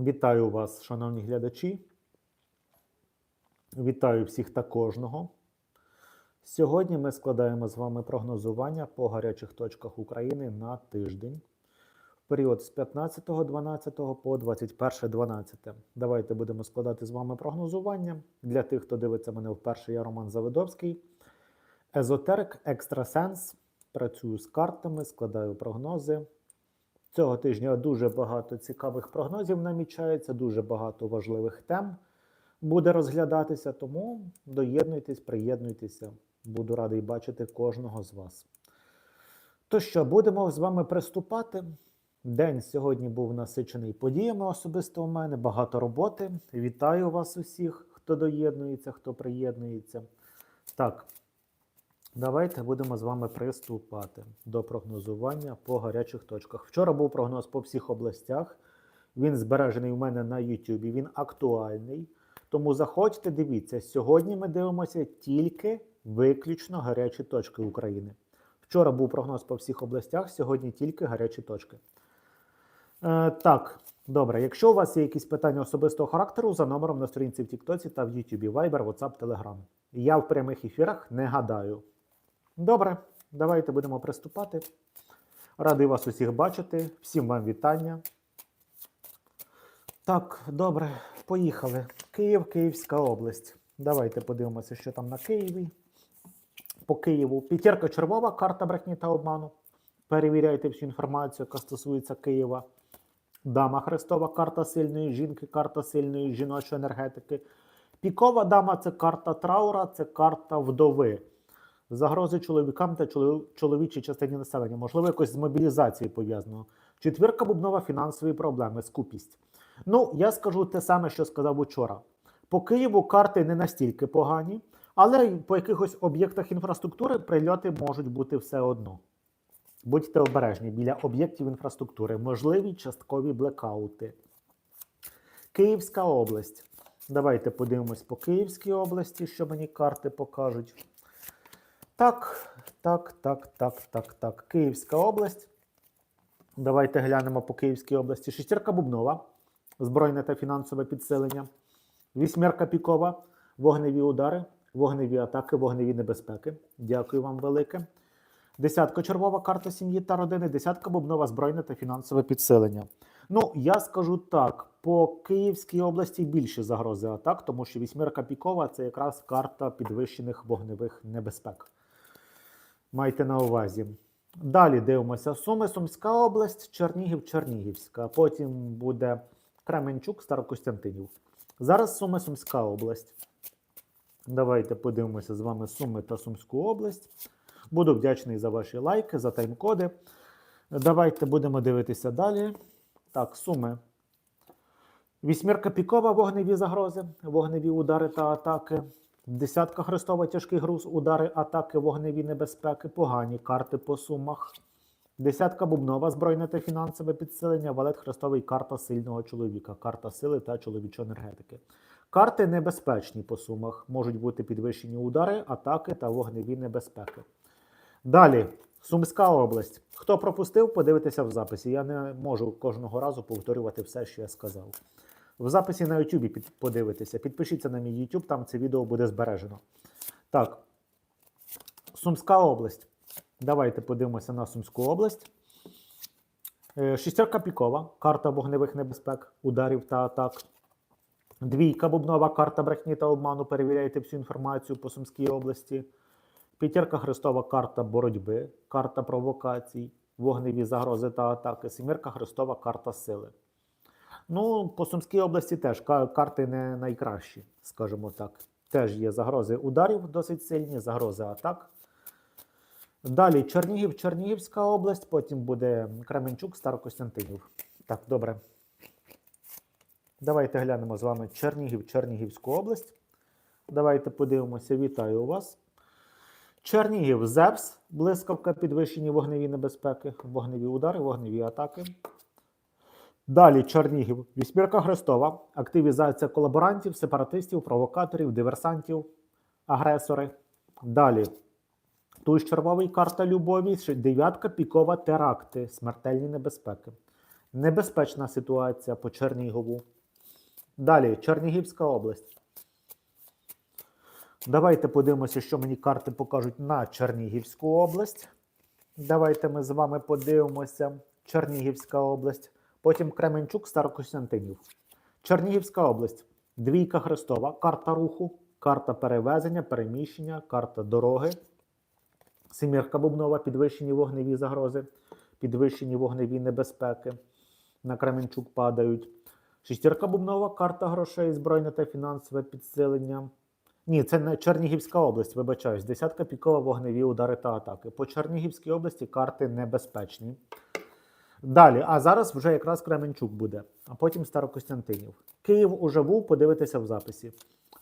Вітаю вас, шановні глядачі. Вітаю всіх та кожного. Сьогодні ми складаємо з вами прогнозування по гарячих точках України на тиждень. В період з 15.12 по 21.12. Давайте будемо складати з вами прогнозування. Для тих, хто дивиться мене вперше, я Роман Завидовський. Езотерик, екстрасенс. Працюю з картами, складаю прогнози. Цього тижня дуже багато цікавих прогнозів намічається, дуже багато важливих тем буде розглядатися, тому доєднуйтесь, приєднуйтеся. Буду радий бачити кожного з вас. То що, будемо з вами приступати. День сьогодні був насичений подіями особисто у мене, багато роботи. Вітаю вас усіх, хто доєднується, хто приєднується. Так, давайте будемо з вами приступати до прогнозування по гарячих точках. Вчора був прогноз по всіх областях. Він збережений у мене на YouTube, він актуальний. Тому заходьте, дивіться, сьогодні ми дивимося тільки виключно гарячі точки України. Вчора був прогноз по всіх областях, сьогодні тільки гарячі точки. Е, так, добре. Якщо у вас є якісь питання особистого характеру, за номером на сторінці в Тіктоці та в Ютубі, Viber, WhatsApp, Telegram. Я в прямих ефірах не гадаю. Добре, давайте будемо приступати. Радий вас усіх бачити. Всім вам вітання. Так, добре, поїхали. Київ, Київська область. Давайте подивимося, що там на Києві. По Києву. П'ятірка червова, карта брехні та обману. Перевіряйте всю інформацію, яка стосується Києва. Дама Христова, карта сильної жінки, карта сильної жіночої енергетики. Пікова дама це карта траура, це карта вдови. Загрози чоловікам та чоловічій частині населення, можливо, якось з мобілізацією пов'язано. Четвірка бубнова фінансові проблеми, скупість. Ну, я скажу те саме, що сказав учора. По Києву карти не настільки погані, але по якихось об'єктах інфраструктури прильоти можуть бути все одно. Будьте обережні біля об'єктів інфраструктури, можливі часткові блекаути. Київська область. Давайте подивимось по Київській області, що мені карти покажуть. Так, так, так, так, так, так. Київська область. Давайте глянемо по Київській області. Шестірка Бубнова, збройне та фінансове підсилення. Вісьмерка Пікова, вогневі удари, вогневі атаки, вогневі небезпеки. Дякую вам велике. Десятка червова карта сім'ї та родини, десятка бубнова збройне та фінансове підсилення. Ну, я скажу так: по Київській області більше загрози атак, тому що вісьмерка пікова це якраз карта підвищених вогневих небезпек. Майте на увазі. Далі дивимося: Суми, Сумська область, Чернігів, Чернігівська. Потім буде Кременчук, Старокостянтинів. Зараз Суми, Сумська область. Давайте подивимося з вами Суми та Сумську область. Буду вдячний за ваші лайки, за тайм-коди. Давайте будемо дивитися далі. Так, суми. Вісьмірка пікова, вогневі загрози, вогневі удари та атаки. Десятка хрестова, тяжкий груз, удари, атаки, вогневі небезпеки, погані карти по сумах. Десятка бубнова, збройне та фінансове підсилення, валет хрестовий, карта сильного чоловіка, карта сили та чоловічої енергетики. Карти небезпечні по сумах. Можуть бути підвищені удари, атаки та вогневі небезпеки. Далі, Сумська область. Хто пропустив, подивитися в записі. Я не можу кожного разу повторювати все, що я сказав. В записі на YouTube під, подивитися. Підпишіться на мій YouTube, там це відео буде збережено. Так, Сумська область. Давайте подивимося на Сумську область. Е, Шістерка пікова, карта вогневих небезпек, ударів та атак. Двійка бубнова, карта брехні та обману. Перевіряйте всю інформацію по Сумській області. П'ятірка хрестова карта боротьби, карта провокацій, вогневі загрози та атаки. Сімірка хрестова карта сили. Ну, по Сумській області теж карти не найкращі, скажімо так. Теж є загрози ударів досить сильні, загрози атак. Далі Чернігів, Чернігівська область, потім буде Кременчук, Старокостянтинів. Так, добре. Давайте глянемо з вами Чернігів, Чернігівську область. Давайте подивимося. Вітаю вас. Чернігів, ЗЕПС, блискавка, підвищені вогневі небезпеки, вогневі удари, вогневі атаки. Далі Чернігів, вісьмірка Хрестова, активізація колаборантів, сепаратистів, провокаторів, диверсантів, агресори. Далі Туз червовий карта любові, дев'ятка пікова теракти, смертельні небезпеки. Небезпечна ситуація по Чернігову. Далі Чернігівська область. Давайте подивимося, що мені карти покажуть на Чернігівську область. Давайте ми з вами подивимося. Чернігівська область. Потім Кременчук, Старокостянтинів. Чернігівська область. Двійка Хрестова. Карта руху, карта перевезення, переміщення, карта дороги. Семірка Бубнова, підвищені вогневі загрози, підвищені вогневі небезпеки. На Кременчук падають. Шістірка Бубнова, карта грошей, збройне та фінансове підсилення. Ні, це не Чернігівська область, вибачаюсь. Десятка пікова вогневі удари та атаки. По Чернігівській області карти небезпечні. Далі, а зараз вже якраз Кременчук буде, а потім Старокостянтинів. Київ уже був, подивитися в записі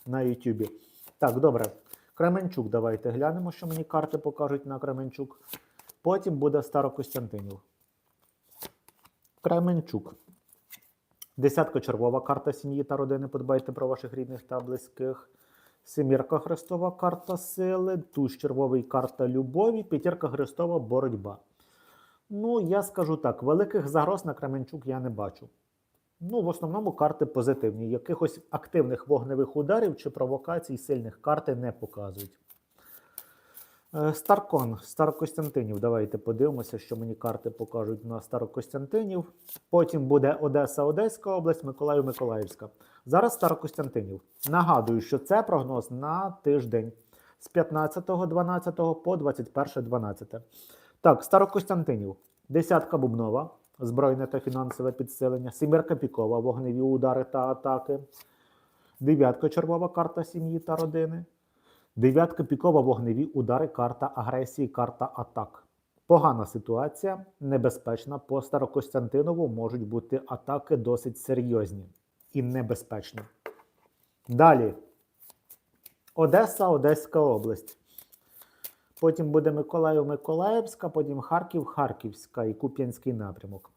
на Ютубі. Так, добре. Кременчук, давайте глянемо, що мені карти покажуть на Кременчук. Потім буде Старокостянтинів. Кременчук. Десятка червова карта сім'ї та родини. Подбайте про ваших рідних та близьких. Семірка Христова карта сили, туз червовий карта любові, п'ятірка Христова боротьба. Ну, я скажу так: великих загроз на Кременчук я не бачу. Ну, в основному карти позитивні. Якихось активних вогневих ударів чи провокацій сильних карти не показують. Е, Старкон, Старокостянтинів. Давайте подивимося, що мені карти покажуть на Старокостянтинів. Потім буде Одеса, Одеська область, Миколаїв, Миколаївська. Зараз Старокостянтинів. Нагадую, що це прогноз на тиждень з 15.12 по 21.12. Так, Старокостянтинів. Десятка Бубнова, збройне та фінансове підсилення. Сімірка Пікова, вогневі удари та атаки. Дев'ятка червова карта сім'ї та родини. Дев'ятка пікова вогневі удари, карта агресії, карта атак. Погана ситуація, небезпечна. По Старокостянтинову можуть бути атаки досить серйозні і небезпечні. Далі. Одеса, Одеська область. Потім буде Миколаїв, Миколаївська, потім Харків, Харківська і Куп'янський напрямок.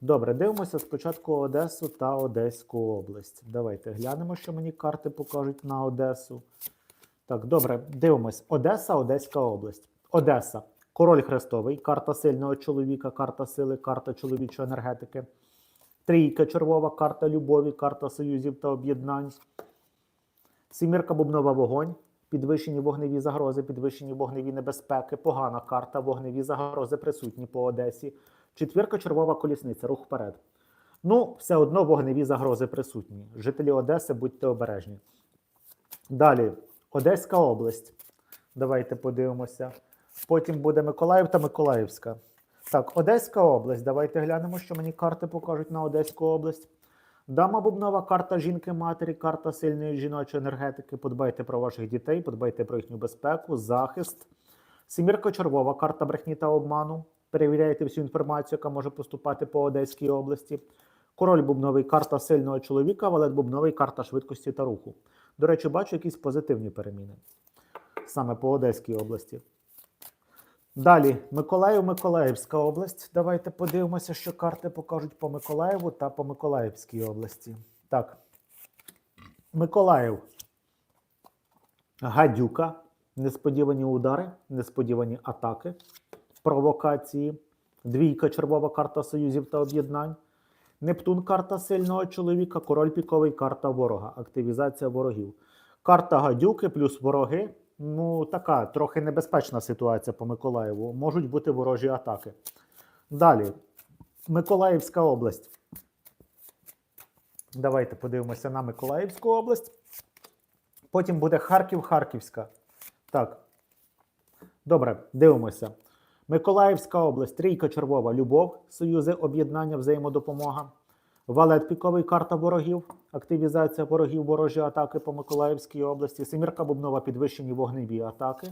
Добре, дивимося спочатку Одесу та Одеську область. Давайте глянемо, що мені карти покажуть на Одесу. Так, добре, дивимось. Одеса, Одеська область. Одеса. Король Хрестовий, карта сильного чоловіка, карта сили, карта чоловічої енергетики. Трійка червова, карта любові, карта союзів та об'єднань. Сімірка бубнова вогонь. Підвищені вогневі загрози, підвищені вогневі небезпеки, погана карта, вогневі загрози присутні по Одесі. Четвірка червова колісниця, рух вперед. Ну, все одно вогневі загрози присутні. Жителі Одеси, будьте обережні. Далі, Одеська область. Давайте подивимося. Потім буде Миколаїв та Миколаївська. Так, Одеська область. Давайте глянемо, що мені карти покажуть на Одеську область. Дама Бубнова, карта жінки-матері, карта сильної жіночої енергетики. Подбайте про ваших дітей, подбайте про їхню безпеку, захист. Сімірка червова, карта брехні та обману. Перевіряйте всю інформацію, яка може поступати по Одеській області. Король Бубновий, карта сильного чоловіка, валет Бубновий, карта швидкості та руху. До речі, бачу якісь позитивні переміни саме по Одеській області. Далі, Миколаїв, Миколаївська область. Давайте подивимося, що карти покажуть по Миколаєву та по Миколаївській області. Так. Миколаїв. Гадюка. Несподівані удари, несподівані атаки, провокації. Двійка червова карта союзів та об'єднань. Нептун карта сильного чоловіка, король піковий карта ворога, активізація ворогів. Карта гадюки плюс вороги. Ну, така трохи небезпечна ситуація по Миколаєву. Можуть бути ворожі атаки. Далі. Миколаївська область. Давайте подивимося на Миколаївську область. Потім буде Харків, Харківська. Так. Добре, дивимося. Миколаївська область, трійка червова, любов, союзи, об'єднання, взаємодопомога. Валет піковий карта ворогів, активізація ворогів, ворожі атаки по Миколаївській області. Семірка бубнова, підвищені вогневі атаки.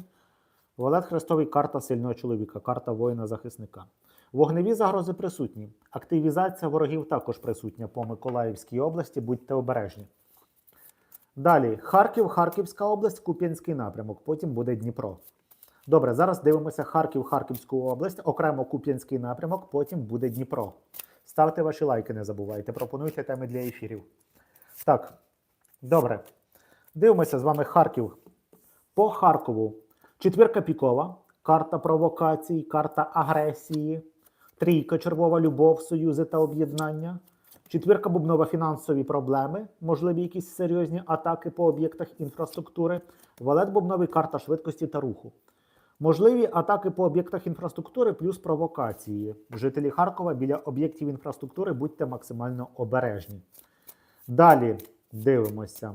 Валет хрестовий карта сильного чоловіка, карта воїна-захисника. Вогневі загрози присутні. Активізація ворогів також присутня по Миколаївській області. Будьте обережні. Далі Харків, Харківська область, Куп'янський напрямок. Потім буде Дніпро. Добре, зараз дивимося Харків, Харківську область, окремо Куп'янський напрямок, потім буде Дніпро. Ставте ваші лайки, не забувайте, пропонуйте теми для ефірів. Так, добре. Дивимося з вами Харків. По Харкову. Четвірка пікова, карта провокацій, карта агресії. Трійка червова любов, союзи та об'єднання. Четвірка бубнова фінансові проблеми, можливі якісь серйозні атаки по об'єктах інфраструктури. Валет бубновий карта швидкості та руху. Можливі атаки по об'єктах інфраструктури плюс провокації. Жителі Харкова біля об'єктів інфраструктури будьте максимально обережні. Далі дивимося.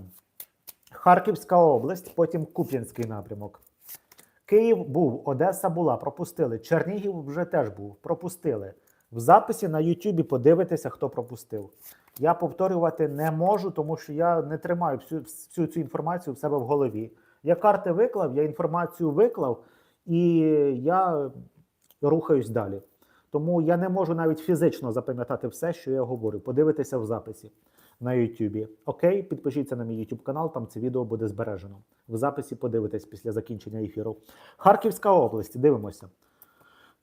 Харківська область, потім Куп'янський напрямок. Київ був, Одеса була, пропустили. Чернігів вже теж був, пропустили. В записі на Ютубі подивитися, хто пропустив. Я повторювати не можу, тому що я не тримаю всю, всю цю інформацію в себе в голові. Я карти виклав, я інформацію виклав, і я рухаюсь далі. Тому я не можу навіть фізично запам'ятати все, що я говорю. Подивитися в записі на Ютубі. Окей, підпишіться на мій YouTube канал, там це відео буде збережено. В записі подивитесь після закінчення ефіру. Харківська область, дивимося.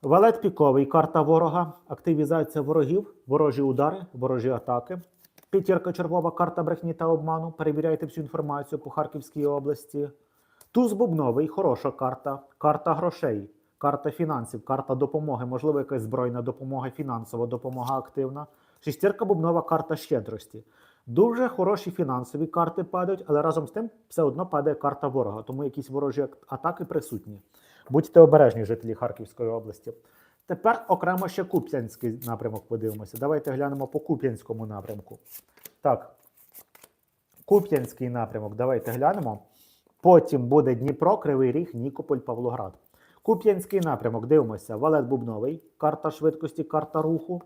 Валет піковий, карта ворога, активізація ворогів, ворожі удари, ворожі атаки. П'ятірка червова, карта брехні та обману. Перевіряйте всю інформацію по Харківській області. Туз бубновий, хороша карта, карта грошей, карта фінансів, карта допомоги, можливо, якась збройна допомога, фінансова допомога активна. Шестірка бубнова, карта щедрості. Дуже хороші фінансові карти падають, але разом з тим все одно падає карта ворога, тому якісь ворожі атаки присутні. Будьте обережні, жителі Харківської області. Тепер окремо ще Куп'янський напрямок подивимося. Давайте глянемо по Куп'янському напрямку. Так, Куп'янський напрямок, давайте глянемо. Потім буде Дніпро, Кривий Ріг, Нікополь, Павлоград. Куп'янський напрямок, дивимося. Валет Бубновий, карта швидкості, карта руху.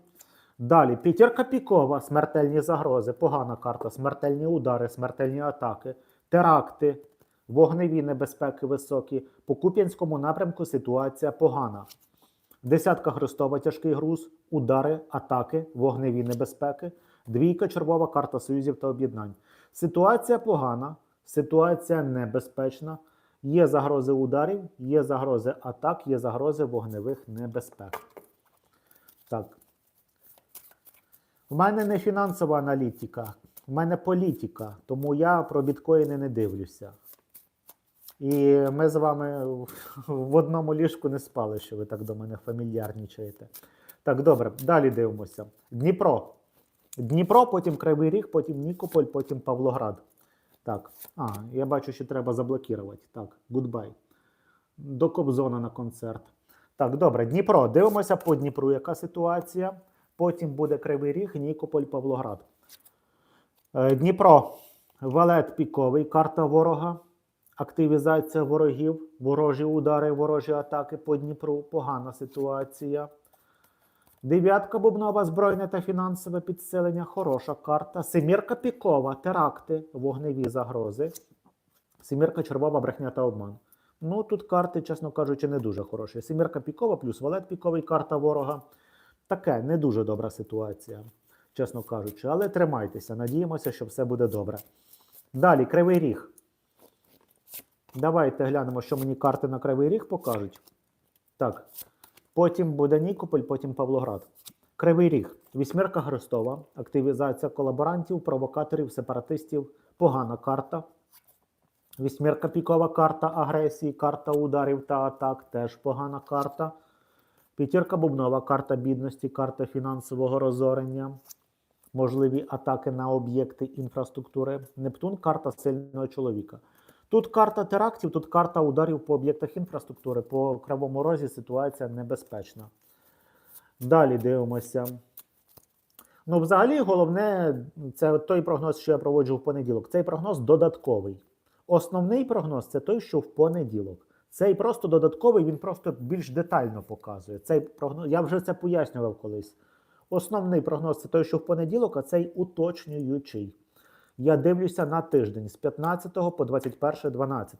Далі п'ятірка пікова, смертельні загрози, погана карта, смертельні удари, смертельні атаки, теракти, вогневі небезпеки високі. По Куп'янському напрямку ситуація погана. Десятка Христова, тяжкий груз, удари, атаки, вогневі небезпеки. Двійка червова карта союзів та об'єднань. Ситуація погана, ситуація небезпечна. Є загрози ударів, є загрози атак, є загрози вогневих небезпек. Так. У мене не фінансова аналітика, у мене політика, тому я про біткоїни не дивлюся. І ми з вами в одному ліжку не спали, що ви так до мене фамільярнічаєте. Так, добре, далі дивимося. Дніпро. Дніпро, потім Кривий Ріг, потім Нікополь, потім Павлоград. Так, а, я бачу, що треба заблокувати. Так, гудбай. До Кобзона на концерт. Так, добре, Дніпро. Дивимося по Дніпру, яка ситуація. Потім буде Кривий Ріг, Нікополь, Павлоград. Е, Дніпро. Валет піковий, карта ворога. Активізація ворогів, ворожі удари, ворожі атаки по Дніпру. Погана ситуація. Дев'ятка бубнова, збройне та фінансове підсилення. Хороша карта. Семірка пікова, теракти, вогневі загрози. Семірка червова, брехня та обман. Ну, тут карти, чесно кажучи, не дуже хороші. Семірка пікова плюс валет піковий, карта ворога. Таке не дуже добра ситуація, чесно кажучи. Але тримайтеся, надіємося, що все буде добре. Далі, кривий ріг. Давайте глянемо, що мені карти на кривий ріг покажуть. Так. Потім буде Нікополь, потім Павлоград. Кривий ріг. Вісьмірка Христова. Активізація колаборантів, провокаторів, сепаратистів. Погана карта. Вісьмірка пікова карта агресії, карта ударів та атак. Теж погана карта. П'ятірка бубнова, карта бідності, карта фінансового розорення. Можливі атаки на об'єкти інфраструктури. Нептун карта сильного чоловіка. Тут карта терактів, тут карта ударів по об'єктах інфраструктури. По Кривому Розі ситуація небезпечна. Далі дивимося. Ну, взагалі, головне, це той прогноз, що я проводжу в понеділок. Цей прогноз додатковий. Основний прогноз це той, що в понеділок. Цей просто додатковий, він просто більш детально показує. Цей прогноз, я вже це пояснював колись. Основний прогноз це той, що в понеділок, а цей уточнюючий. Я дивлюся на тиждень з 15 по 21, 12.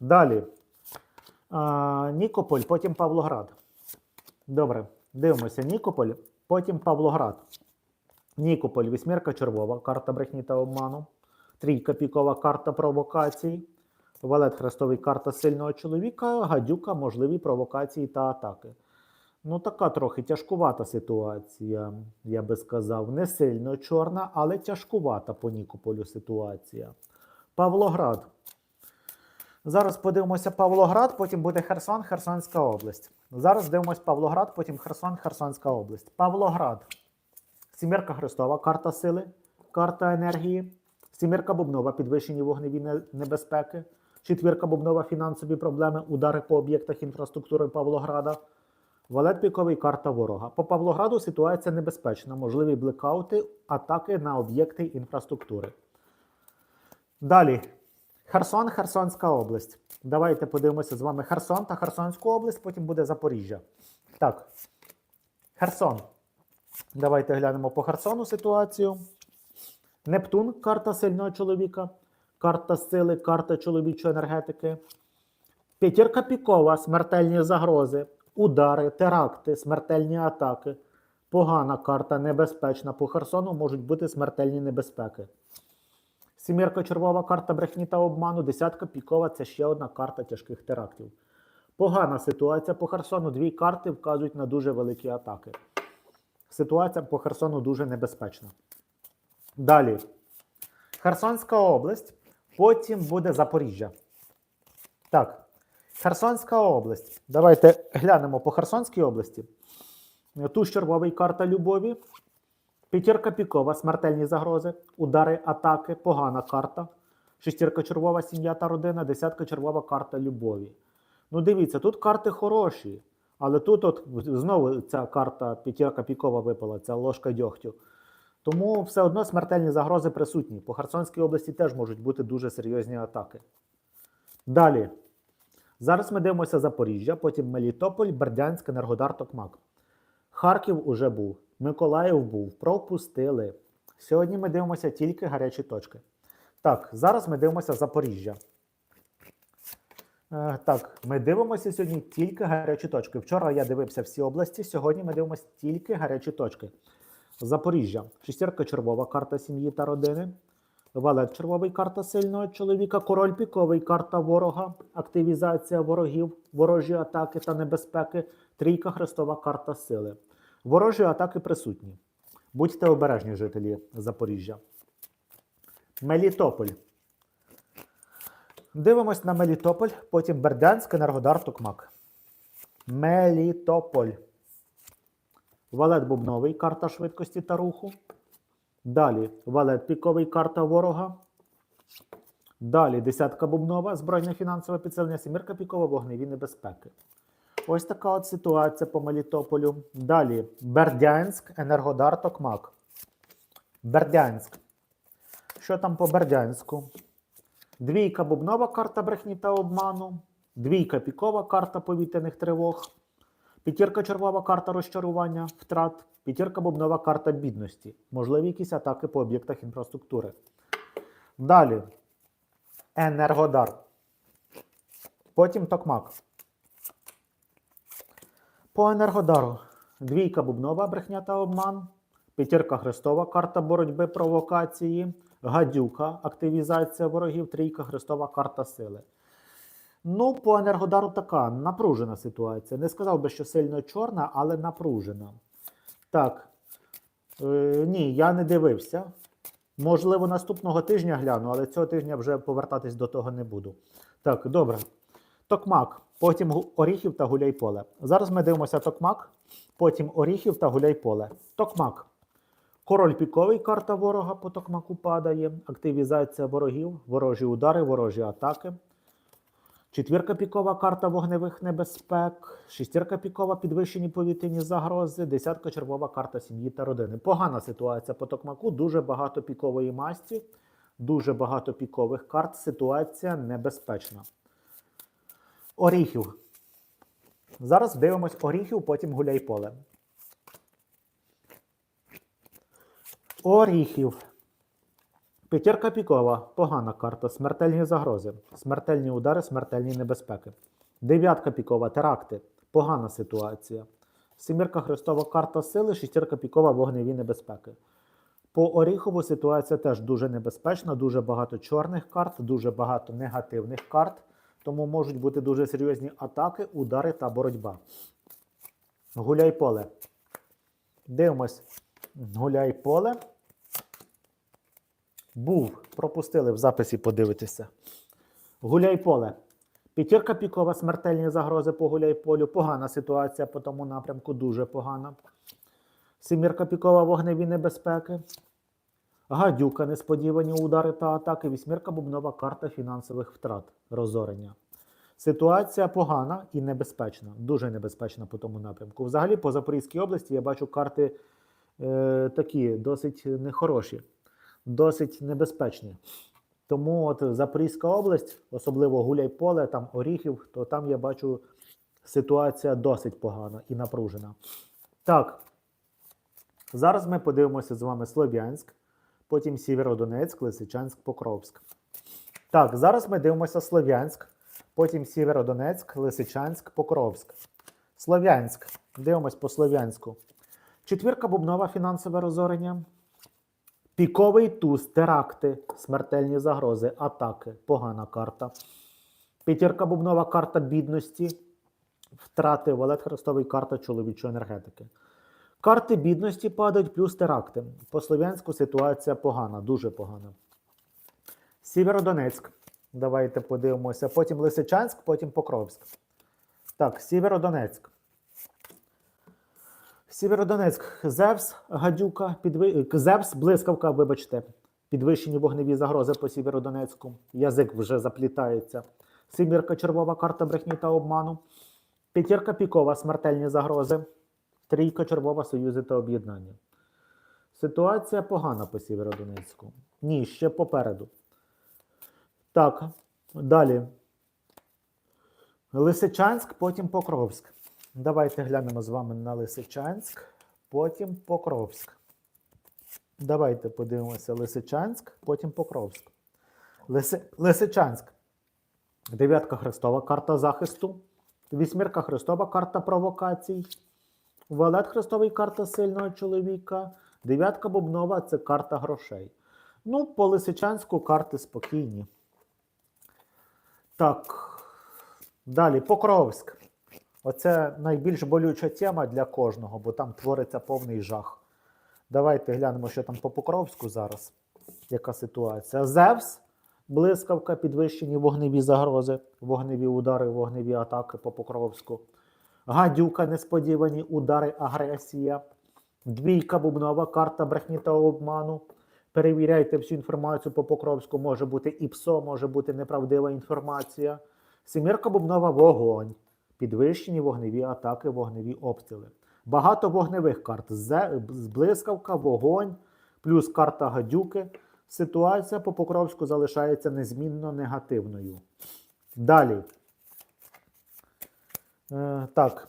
Далі. Нікополь, потім Павлоград. Добре, дивимося. Нікополь, потім Павлоград. Нікополь, вісьмірка червова, карта брехні та обману. Трійка пікова карта провокацій. Валет Хрестовий карта сильного чоловіка, гадюка, можливі провокації та атаки. Ну, така трохи тяжкувата ситуація, я би сказав. Не сильно чорна, але тяжкувата по Нікополю ситуація. Павлоград. Зараз подивимося Павлоград, потім буде Херсон, Херсонська область. Зараз дивимось Павлоград, потім Херсон, Херсонська область. Павлоград. Сімірка Христова, карта сили, карта енергії. Сімірка Бубнова, підвищені вогневі небезпеки. Четвірка Бубнова, фінансові проблеми, удари по об'єктах інфраструктури Павлограда. Валет піковий карта ворога. По Павлограду ситуація небезпечна, можливі блекаути, атаки на об'єкти інфраструктури. Далі. Херсон, Херсонська область. Давайте подивимося з вами Херсон та Херсонську область, потім буде Запоріжжя. Так. Херсон. Давайте глянемо по Херсону ситуацію. Нептун карта сильного чоловіка, карта сили, карта чоловічої енергетики. П'ятірка пікова, смертельні загрози, удари, теракти, смертельні атаки. Погана карта небезпечна. По Херсону можуть бути смертельні небезпеки. Сімірка червова карта брехні та обману, десятка пікова це ще одна карта тяжких терактів. Погана ситуація по Херсону. Дві карти вказують на дуже великі атаки. Ситуація по Херсону дуже небезпечна. Далі. Херсонська область, потім буде Запоріжжя. Так. Херсонська область. Давайте глянемо по Херсонській області. Туз червовий карта любові. П'ятірка пікова, смертельні загрози, удари, атаки, погана карта. Шестірка червова сім'я та родина, десятка червова карта любові. Ну, дивіться, тут карти хороші, але тут от знову ця карта п'ятірка пікова випала, ця ложка дьогтю. Тому все одно смертельні загрози присутні. По Херсонській області теж можуть бути дуже серйозні атаки. Далі. Зараз ми дивимося Запоріжжя, потім Мелітополь, Бердянськ, Енергодар, Токмак. Харків уже був, Миколаїв був, пропустили. Сьогодні ми дивимося тільки гарячі точки. Так, зараз ми дивимося Запоріжжя. Е, так, ми дивимося сьогодні тільки гарячі точки. Вчора я дивився всі області, сьогодні ми дивимося тільки гарячі точки. Запоріжжя. Шестірка червова, карта сім'ї та родини. Валет червовий карта сильного чоловіка. Король піковий карта ворога. Активізація ворогів, ворожі атаки та небезпеки. Трійка хрестова карта сили. Ворожі атаки присутні. Будьте обережні, жителі Запоріжжя. Мелітополь. Дивимось на Мелітополь, потім Бердянськ, Енергодар, Токмак. Мелітополь. Валет бубновий, карта швидкості та руху. Далі валет піковий, карта ворога. Далі десятка бубнова, збройне фінансове підсилення, сімірка пікова, вогневі небезпеки. Ось така от ситуація по Мелітополю. Далі Бердянськ, Енергодар, Токмак. Бердянськ. Що там по Бердянську? Двійка бубнова карта брехні та обману. Двійка пікова карта повітряних тривог. П'ятірка червова карта розчарування, втрат. П'ятірка бубнова карта бідності. Можливі якісь атаки по об'єктах інфраструктури. Далі. Енергодар. Потім токмак. По Енергодару. Двійка бубнова брехня та обман. П'ятірка хрестова карта боротьби провокації. Гадюка активізація ворогів. Трійка хрестова карта сили. Ну, по Енергодару така напружена ситуація. Не сказав би, що сильно чорна, але напружена. Так. Е, ні, я не дивився. Можливо, наступного тижня гляну, але цього тижня вже повертатись до того не буду. Так, добре. Токмак, потім Оріхів та Гуляйполе. Зараз ми дивимося Токмак, потім Оріхів та Гуляйполе. Токмак. Король піковий, карта ворога по Токмаку падає. Активізація ворогів, ворожі удари, ворожі атаки. Четвірка пікова карта вогневих небезпек, шістірка пікова підвищені повітряні загрози, десятка червова карта сім'ї та родини. Погана ситуація по токмаку, дуже багато пікової масті, дуже багато пікових карт. Ситуація небезпечна. Оріхів. Зараз дивимось Оріхів, потім Гуляйполе. Оріхів. П'ятірка пікова, погана карта, смертельні загрози, смертельні удари, смертельні небезпеки. Дев'ятка пікова, теракти, погана ситуація. Сімірка хрестова карта сили, шістірка пікова, вогневі небезпеки. По Оріхову ситуація теж дуже небезпечна, дуже багато чорних карт, дуже багато негативних карт, тому можуть бути дуже серйозні атаки, удари та боротьба. Гуляй поле. Дивимось. Гуляй поле. Був, пропустили в записі подивитися. Гуляй поле. П'ятірка пікова, смертельні загрози по гуляй-полю. Погана ситуація по тому напрямку, дуже погана. Сімірка пікова, вогневі небезпеки. Гадюка, несподівані удари та атаки. Вісьмірка бубнова карта фінансових втрат, розорення. Ситуація погана і небезпечна, дуже небезпечна по тому напрямку. Взагалі, по Запорізькій області я бачу карти е, такі досить нехороші, досить небезпечні. Тому от Запорізька область, особливо Гуляйполе, там Оріхів, то там я бачу ситуація досить погана і напружена. Так, зараз ми подивимося з вами Слов'янськ, потім Сєвєродонецьк, Лисичанськ, Покровськ. Так, зараз ми дивимося Слов'янськ, потім Сєвєродонецьк, Лисичанськ, Покровськ. Слов'янськ. Дивимось по Слов'янську. Четвірка бубнова фінансове розорення. Піковий туз, теракти, смертельні загрози, атаки, погана карта. П'ятірка бубнова карта бідності, втрати, валет хрестовий карта чоловічої енергетики. Карти бідності падають плюс теракти. По слов'янську ситуація погана, дуже погана. Сєвєродонецьк. Давайте подивимося. Потім Лисичанськ, потім Покровськ. Так, Сєвєродонецьк. Сєвєродонецьк, Зевс, Гадюка, підви... Зевс, блискавка, вибачте, підвищені вогневі загрози по Сєвєродонецьку. Язик вже заплітається. Сімірка, червова карта брехні та обману. П'ятірка пікова, смертельні загрози. Трійка червова, союзи та об'єднання. Ситуація погана по Сєвєродонецьку. Ні, ще попереду. Так, далі. Лисичанськ, потім Покровськ. Давайте глянемо з вами на Лисичанськ, потім Покровськ. Давайте подивимося Лисичанськ, потім Покровськ. Лиси... Лисичанськ. Дев'ятка Христова карта захисту. Вісьмірка Христова карта провокацій. Валет Христовий карта сильного чоловіка. Дев'ятка Бубнова це карта грошей. Ну, по Лисичанську карти спокійні. Так. Далі Покровськ. Оце найбільш болюча тема для кожного, бо там твориться повний жах. Давайте глянемо, що там по Покровську зараз. Яка ситуація? Зевс, блискавка, підвищені вогневі загрози, вогневі удари, вогневі атаки по Покровську. Гадюка, несподівані удари, агресія. Двійка бубнова, карта брехні та обману. Перевіряйте всю інформацію по Покровську. Може бути і ПСО, може бути неправдива інформація. Сімірка бубнова вогонь. Підвищені вогневі атаки, вогневі обстріли. Багато вогневих карт. Зе- Блискавка, вогонь, плюс карта гадюки. Ситуація по Покровську залишається незмінно негативною. Далі. Е, так.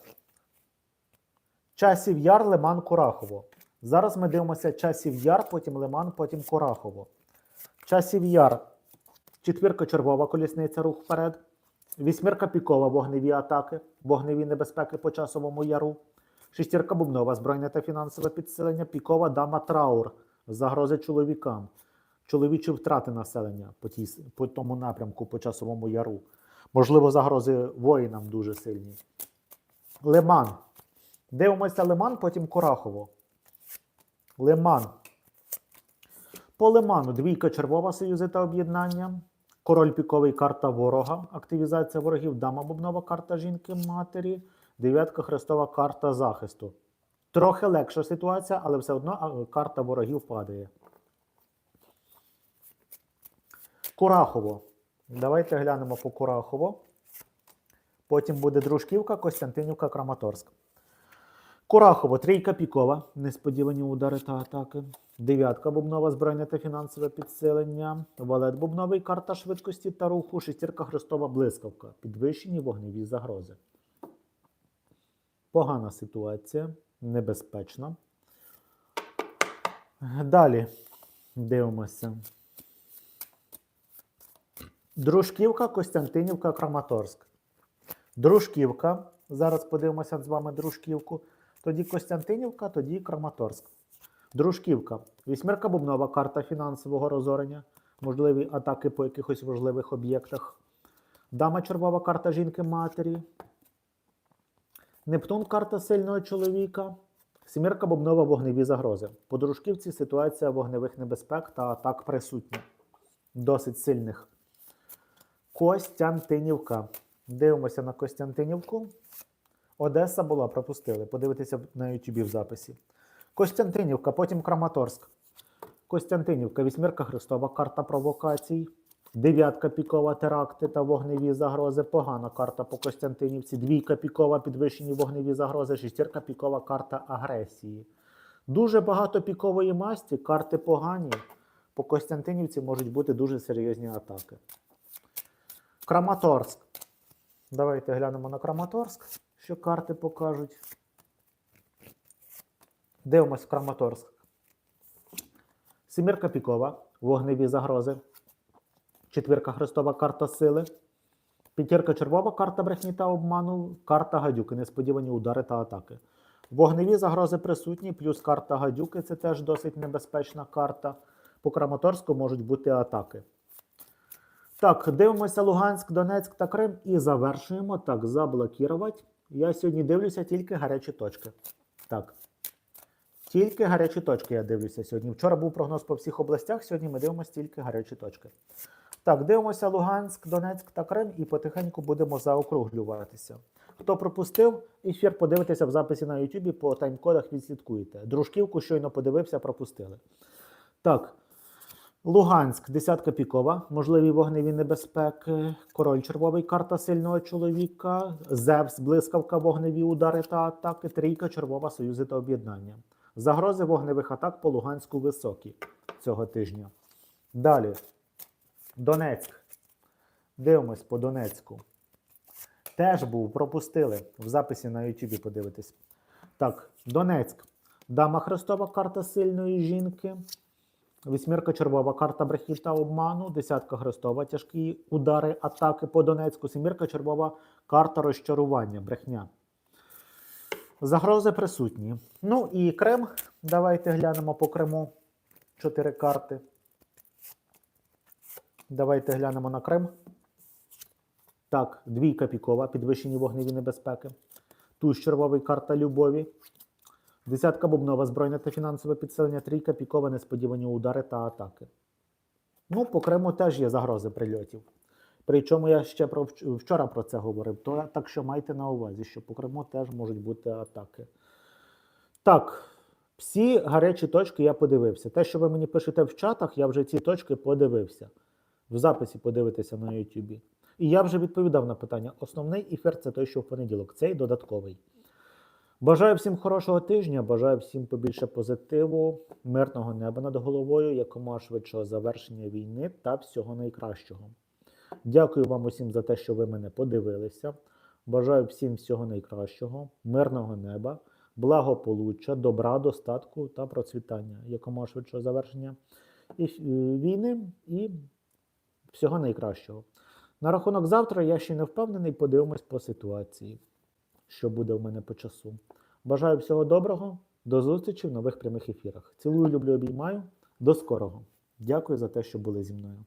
Часів Яр, Лиман, Курахово. Зараз ми дивимося часів Яр, потім Лиман, потім Курахово. Часів Яр. Четвірка червова колісниця, рух вперед. Вісьмірка пікова, вогневі атаки, вогневі небезпеки по часовому яру. Шестірка бубнова, збройне та фінансове підсилення, пікова дама траур, загрози чоловікам, чоловічі втрати населення по, тій, по тому напрямку, по часовому яру. Можливо, загрози воїнам дуже сильні. Лиман. Дивимося Лиман, потім Курахово. Лиман. По Лиману двійка червова союзи та об'єднання. Король піковий карта ворога, активізація ворогів, дама бубнова карта жінки матері, дев'ятка хрестова карта захисту. Трохи легша ситуація, але все одно карта ворогів падає. Курахово. Давайте глянемо по Курахово. Потім буде Дружківка, Костянтинівка, Краматорськ. Курахово, трійка пікова, несподівані удари та атаки. Дев'ятка бубнова, збройне та фінансове підсилення. Валет бубновий, карта швидкості та руху. Шестірка хрестова блискавка. Підвищені вогневі загрози. Погана ситуація, небезпечна. Далі дивимося. Дружківка, Костянтинівка, Краматорськ. Дружківка. Зараз подивимося з вами Дружківку. Тоді Костянтинівка, тоді Краматорськ. Дружківка. Вісьмірка бубнова карта фінансового розорення. Можливі атаки по якихось важливих об'єктах. Дама червова карта жінки матері. Нептун карта сильного чоловіка. Сімірка бубнова вогневі загрози. По дружківці ситуація вогневих небезпек та атак присутня. Досить сильних. Костянтинівка. Дивимося на Костянтинівку. Одеса була, пропустили. Подивитися на YouTube в записі. Костянтинівка, потім Краматорськ. Костянтинівка, вісьмірка Христова, карта провокацій. Дев'ятка пікова теракти та вогневі загрози. Погана карта по Костянтинівці. Двійка пікова підвищені вогневі загрози. Шістірка пікова карта агресії. Дуже багато пікової масті, карти погані. По Костянтинівці можуть бути дуже серйозні атаки. Краматорськ. Давайте глянемо на Краматорськ, що карти покажуть. Дивимось в Краматорськ. Семірка пікова, вогневі загрози. Четвірка Христова карта сили. П'ятірка червова карта брехні та обману, карта гадюки, несподівані удари та атаки. Вогневі загрози присутні, плюс карта гадюки це теж досить небезпечна карта. По Краматорську можуть бути атаки. Так, дивимося Луганськ, Донецьк та Крим і завершуємо. Так, заблокувати. Я сьогодні дивлюся тільки гарячі точки. Так. Тільки гарячі точки я дивлюся сьогодні. Вчора був прогноз по всіх областях, сьогодні ми дивимося тільки гарячі точки. Так, дивимося Луганськ, Донецьк та Крим і потихеньку будемо заокруглюватися. Хто пропустив ефір, подивитися в записі на YouTube, по тайм-кодах відслідкуєте. Дружківку щойно подивився, пропустили. Так. Луганськ, десятка пікова, можливі вогневі небезпеки, король червовий, карта сильного чоловіка, Зевс, блискавка, вогневі удари та атаки, трійка червова, союзи та об'єднання. Загрози вогневих атак по Луганську високі цього тижня. Далі. Донецьк. Дивимось по Донецьку. Теж був, пропустили. В записі на YouTube подивитись. Так, Донецьк. Дама Христова, карта сильної жінки. Вісьмірка червова, карта брехні та обману, десятка хрестова, тяжкі удари, атаки по Донецьку, семірка червова, карта розчарування, брехня. Загрози присутні. Ну і Крим. Давайте глянемо по Криму. Чотири карти. Давайте глянемо на Крим. Так, двійка пікова, підвищені вогневі небезпеки. Туз червовий карта любові. Десятка бубнова збройне та фінансове підсилення, трійка пікова, несподівані удари та атаки. Ну, по Криму теж є загрози прильотів. Причому я ще про вчора про це говорив, то так що майте на увазі, що по Криму теж можуть бути атаки. Так, всі гарячі точки я подивився. Те, що ви мені пишете в чатах, я вже ці точки подивився. В записі подивитися на YouTube. І я вже відповідав на питання. Основний ефір це той, що в понеділок, цей додатковий. Бажаю всім хорошого тижня, бажаю всім побільше позитиву, мирного неба над головою, якомога швидшого завершення війни та всього найкращого. Дякую вам усім за те, що ви мене подивилися. Бажаю всім всього найкращого, мирного неба, благополуччя, добра, достатку та процвітання, якомога швидшого завершення е, війни і всього найкращого. На рахунок завтра я ще не впевнений, подивимось по ситуації що буде в мене по часу. Бажаю всього доброго, до зустрічі в нових прямих ефірах. Цілую, люблю, обіймаю. До скорого. Дякую за те, що були зі мною.